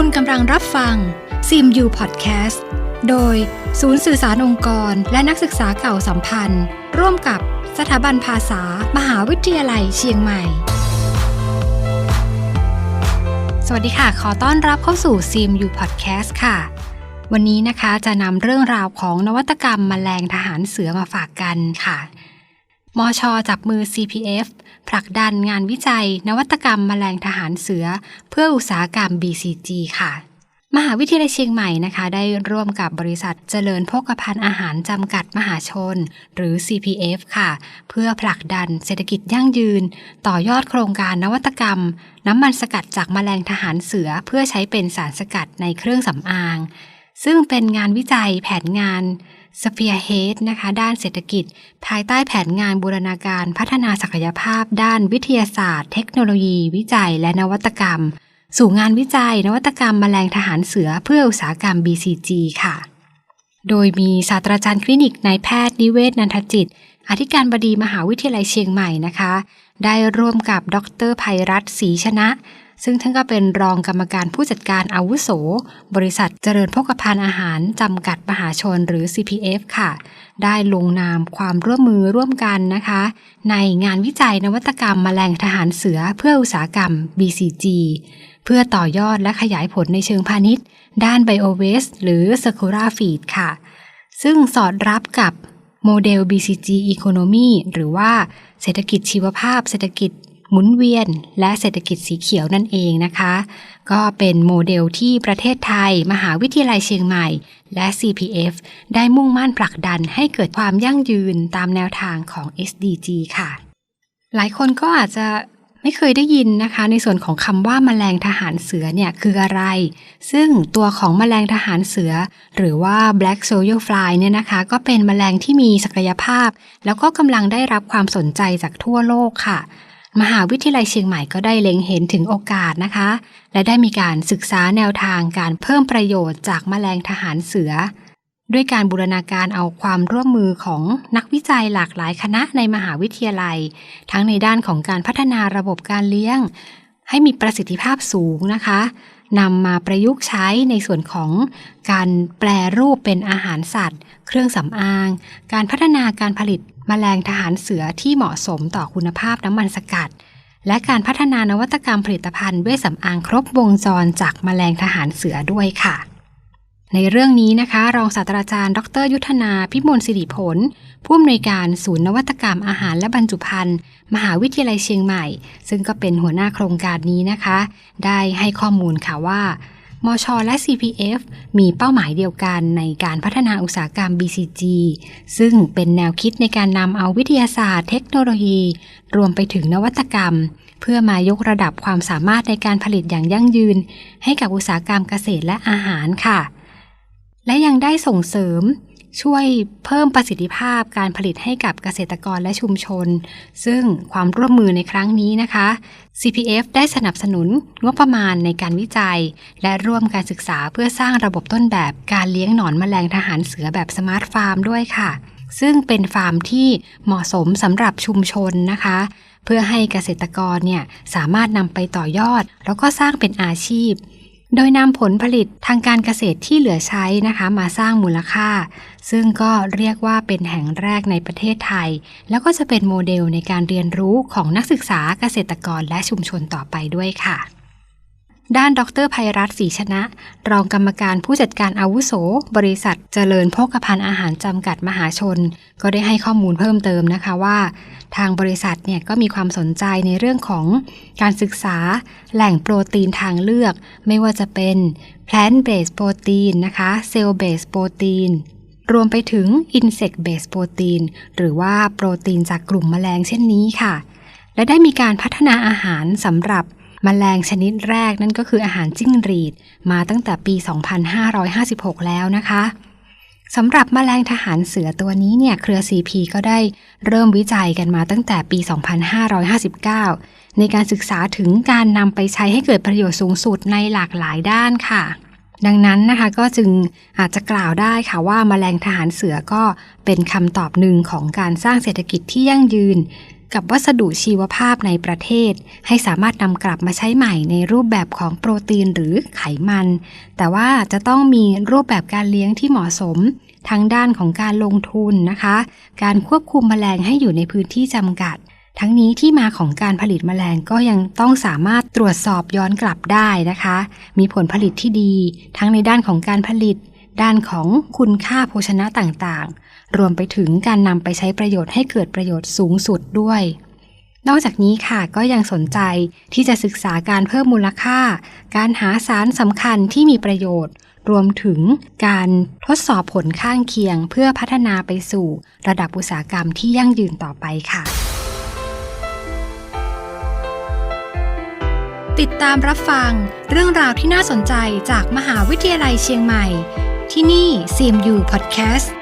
คุณกำลังรับฟังซิมยูพอดแคสต์โดยศูนย์สื่อสารองค์กร และนักศึกษาเก่าสัมพันธ์ ร่วมกับสถาบันภาษา มหาวิทยาลัยเชียงใหม่ สวัสดีค่ะ ขอต้อนรับเข้าสู่ซิมยูพอดแคสต์ค่ะ วันนี้นะคะจะนำเรื่องราวของนวัตกรรมมแมลงทหารเสือมาฝากกันค่ะ มช จับมือ CPF ผลักดันงานวิจัย นวัตกรรมมแมลงทหารเสือ เพื่ออุตสาหกรรม BCG ค่ะ มหาวิทยาลัยเชียงใหม่นะคะ ได้ร่วมกับบริษัทเจริญโภคภัณฑ์อาหารจำกัดมหาชน หรือ CPF ค่ะ เพื่อผลักดันเศรษฐกิจยั่งยืน ต่อยอดโครงการนวัตกรรม น้ำมันสกัดจากมแมลงทหารเสือ เพื่อใช้เป็นสารสกัดในเครื่องสำอาง ซึ่งเป็นงานวิจัยแผนงาน s p h e r h e a d นะคะ ด้านเศรษฐกิจ ภายใต้แผนงานบูรณาการพัฒนาศักยภาพ ด้านวิทยาศาสตร์ เทคโนโลยี วิจัย และนวัตกรรม สู่งานวิจัย นวัตกรรมมแมลงทหารเสือเพื่ออุตสาหกรรม BCG ค่ะ โดยมีศาสตราจารย์คลินิกนายแพทย์นิเวศนันทจิต อธิการบดีมหาวิทยาลัยเชียงใหม่นะคะ ได้ร่วมกับดรภัยรัตน์ศรีชนะ ซึ่งท่านก็เป็นรองกรรมการผู้จัดการอาวุโส บริษัทเจริญพกภัณฑ์อาหาร จำกัดมหาชนหรือ CPF ค่ะ ได้ลงนามความร่วมมือร่วมกันนะคะ ในงานวิจัยนวัตกรรมมแมลงทหารเสือเพื่ออุตสาหกรรม BCG เพื่อต่อยอดและขยายผลในเชิงพาณิชย์ ด้าน BioWaste หรือ Circular Feed ค่ะ ซึ่งสอดรับกับโมเดล BCG Economy หรือว่าเศรษฐกิจชีวภาพ เศรษฐกิจ หมุนเวียน และเศรษฐกิจสีเขียวนั่นเองนะคะ ก็เป็นโมเดลที่ประเทศไทย มหาวิทยาลัยเชียงใหม่ และ CPF ได้มุ่งมั่นผลักดันให้เกิดความยั่งยืนตามแนวทางของ SDG ค่ะ หลายคนก็อาจจะไม่เคยได้ยินนะคะ ในส่วนของคำว่าแมลงทหารเสือเนี่ยคืออะไร ซึ่งตัวของแมลงทหารเสือ หรือว่า black soldier fly เนี่ยนะคะ ก็เป็นแมลงที่มีศักยภาพ แล้วก็กำลังได้รับความสนใจจากทั่วโลกค่ะ มหาวิทยาลัยเชียงใหม่ก็ได้เล็งเห็นถึงโอกาสนะคะ และได้มีการศึกษาแนวทางการเพิ่มประโยชน์จากแมลงทหารเสือ ด้วยการบูรณาการเอาความร่วมมือของนักวิจัยหลากหลายคณะในมหาวิทยาลัย ทั้งในด้านของการพัฒนาระบบการเลี้ยง ให้มีประสิทธิภาพสูงนะคะ นำมาประยุกต์ใช้ในส่วนของการแปลรูปเป็นอาหารสัตว์ เครื่องสำอาง การพัฒนาการผลิตมแมลงทหารเสือที่เหมาะสมต่อคุณภาพน้ำมันสกัด และการพัฒนานวัตกรรมผลิตภัณฑ์เวชสำอางครบวงจรจากมแมลงทหารเสือด้วยค่ะ ในเรื่องนี้นะคะ รองศาสตราจารย์ ดร ยุทธนา พิมลสิริผล ผู้อำนวยการศูนย์นวัตกรรมอาหารและบรรจุภัณฑ์ มหาวิทยาลัยเชียงใหม่ ซึ่งก็เป็นหัวหน้าโครงการนี้นะคะ ได้ให้ข้อมูลค่ะว่ามช และ CPF มีเป้าหมายเดียวกันในการพัฒนาอุตสาหกรรม BCG ซึ่งเป็นแนวคิดในการนำเอาวิทยาศาสตร์ เทคโนโลยี รวมไปถึงนวัตกรรม เพื่อมายกระดับความสามารถในการผลิตอย่างยั่งยืน ให้กับอุตสาหกรรมเกษตรและอาหารค่ะ และยังได้ส่งเสริมช่วยเพิ่มประสิทธิภาพการผลิตให้กับเกษตรกรและชุมชน ซึ่งความร่วมมือในครั้งนี้นะคะ CPF ได้สนับสนุนงบประมาณในการวิจัย และร่วมการศึกษาเพื่อสร้างระบบต้นแบบการเลี้ยงหนอนแมลงทหารเสือแบบสมาร์ทฟาร์มด้วยค่ะ ซึ่งเป็นฟาร์มที่เหมาะสมสำหรับชุมชนนะคะ เพื่อให้เกษตรกรเนี่ยสามารถนำไปต่อยอด แล้วก็สร้างเป็นอาชีพ โดยนำผลผลิตทางการเกษตรที่เหลือใช้นะคะมาสร้างมูลค่า ซึ่งก็เรียกว่าเป็นแห่งแรกในประเทศไทย แล้วก็จะเป็นโมเดลในการเรียนรู้ของนักศึกษาเกษตรกรและชุมชนต่อไปด้วยค่ะ ด้านดรภัยรัตน์ศรีชนะ รองกรรมการผู้จัดการอาวุโส บริษัทเจริญโภคภัณฑ์อาหารจำกัดมหาชน ก็ได้ให้ข้อมูลเพิ่มเติมนะคะว่า ทางบริษัทเนี่ยก็มีความสนใจในเรื่องของการศึกษาแหล่งโปรตีนทางเลือก ไม่ว่าจะเป็น plant based protein นะคะ cell based protein รวมไปถึง insect based protein หรือว่าโปรตีนจากกลุ่มแมลงเช่นนี้ค่ะ และได้มีการพัฒนาอาหารสำหรับ มแมลงชนิดแรกนั่นก็คืออาหารจิ้งหรีด มาตั้งแต่ปี 2556 แล้วนะคะสำหรับมแมลงทหารเสือตัวนี้เนี่ยเครือ CP ก็ได้เริ่มวิจัยกันมาตั้งแต่ปี 2559 ในการศึกษาถึงการนำไปใช้ให้เกิดประโยชน์สูงสุดในหลากหลายด้านค่ะ ดังนั้นนะคะก็จึงอาจจะกล่าวได้ค่ะว่ามาแมลงทหารเสือก็เป็นคำตอบหนึ่งของการสร้างเศรษฐกิจที่ยั่งยืน กับวัสดุชีวภาพในประเทศ ให้สามารถนำกลับมาใช้ใหม่ในรูปแบบของโปรตีนหรือไขมัน แต่ว่าจะต้องมีรูปแบบการเลี้ยงที่เหมาะสมทั้งด้านของการลงทุนนะคะ การควบคุมแมลงให้อยู่ในพื้นที่จำกัด ทั้งนี้ที่มาของการผลิตแมลงก็ยังต้องสามารถตรวจสอบย้อนกลับได้นะคะ มีผลผลิตที่ดี ทั้งในด้านของการผลิต ด้านของคุณค่าโภชนะต่างๆ รวมไปถึงการนำไปใช้ประโยชน์ให้เกิดประโยชน์สูงสุดด้วย นอกจากนี้ค่ะก็ยังสนใจที่จะศึกษาการเพิ่มมูลค่า การหาสารสำคัญที่มีประโยชน์ รวมถึงการทดสอบผลข้างเคียง เพื่อพัฒนาไปสู่ระดับอุตสาหกรรมที่ยั่งยืนต่อไปค่ะติดตามรับฟังเรื่องราวที่น่าสนใจจากมหาวิทยาลัยเชียงใหม่ ที่นี่ CMU Podcast